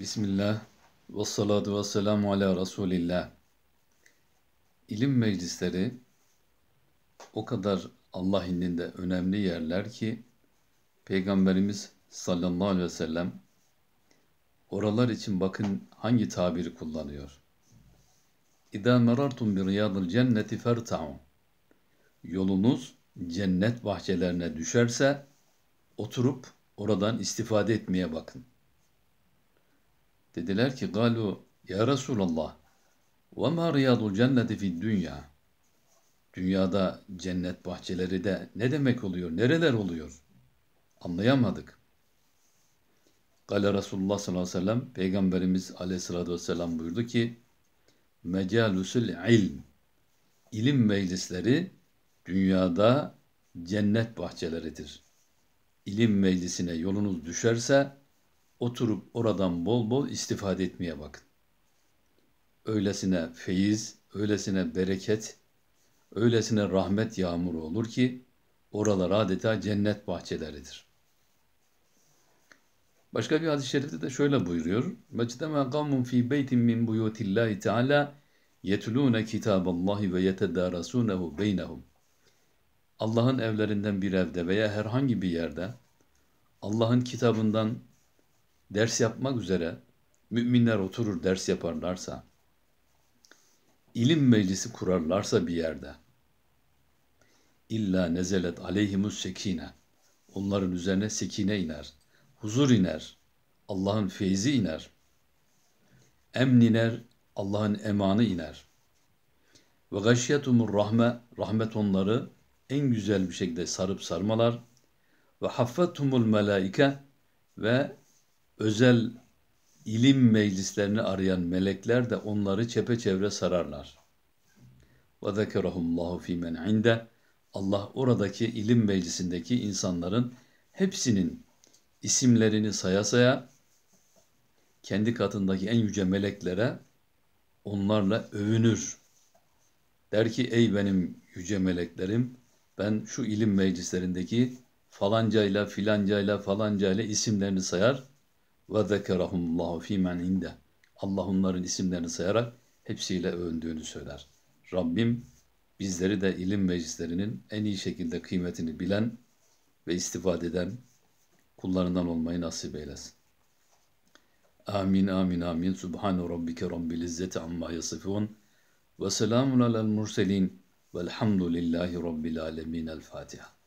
Bismillah ve salatu ve selamu ala Resulillah. İlim meclisleri o kadar Allah indinde önemli yerler ki Peygamberimiz sallallahu aleyhi ve sellem oralar için bakın hangi tabiri kullanıyor. İza merartum bi riyadil cenneti ferta'u. Yolunuz cennet bahçelerine düşerse oturup oradan istifade etmeye bakın. Dediler ki galu ya Resulallah ve ma riyadul cenneti fid dünya. Dünyada cennet bahçeleri de ne demek oluyor? Nereler oluyor? Anlayamadık. Gale Resulullah sallallahu aleyhi ve sellem Peygamberimiz aleyhissalatü vesselam buyurdu ki Mecalusul ilm İlim meclisleri dünyada cennet bahçeleridir. İlim meclisine yolunuz düşerse oturup oradan bol bol istifade etmeye bakın. Öylesine feyiz, öylesine bereket, öylesine rahmet yağmuru olur ki oralar adeta cennet bahçeleridir. Başka bir hadis-i şerifte de şöyle buyuruyor. Mectema kavmun fi beytin min buyutillahi teala yetlûne kitaballahi ve yetedarasunehu beynehum. Allah'ın evlerinden bir evde veya herhangi bir yerde Allah'ın kitabından ders yapmak üzere müminler oturur ders yaparlarsa, ilim meclisi kurarlarsa bir yerde, illa nezelet aleyhimus sekine, onların üzerine sekine iner, huzur iner, Allah'ın feyzi iner, emn iner, Allah'ın emanı iner. Ve gashyetumur rahme, rahmet onları en güzel bir şekilde sarıp sarmalar. Ve haffetumul melaike ve özel ilim meclislerini arayan melekler de onları çepeçevre sararlar. Ve zekerahumullahu fîmen inde Allah oradaki ilim meclisindeki insanların hepsinin isimlerini saya saya kendi katındaki en yüce meleklere onlarla övünür. Der ki ey benim yüce meleklerim ben şu ilim meclislerindeki falancayla filancayla falancayla isimlerini sayar ve zekerahumullahu fîmen inde. Allah onların isimlerini sayarak hepsiyle övündüğünü söyler. Rabbim bizleri de ilim meclislerinin en iyi şekilde kıymetini bilen ve istifade eden kullarından olmayı nasip eylesin. Amin amin amin. Subhane rabbike rabbil izzeti amma yasifun. Ve selamun alel murselin. Velhamdülillahi rabbil alemin. El Fatiha.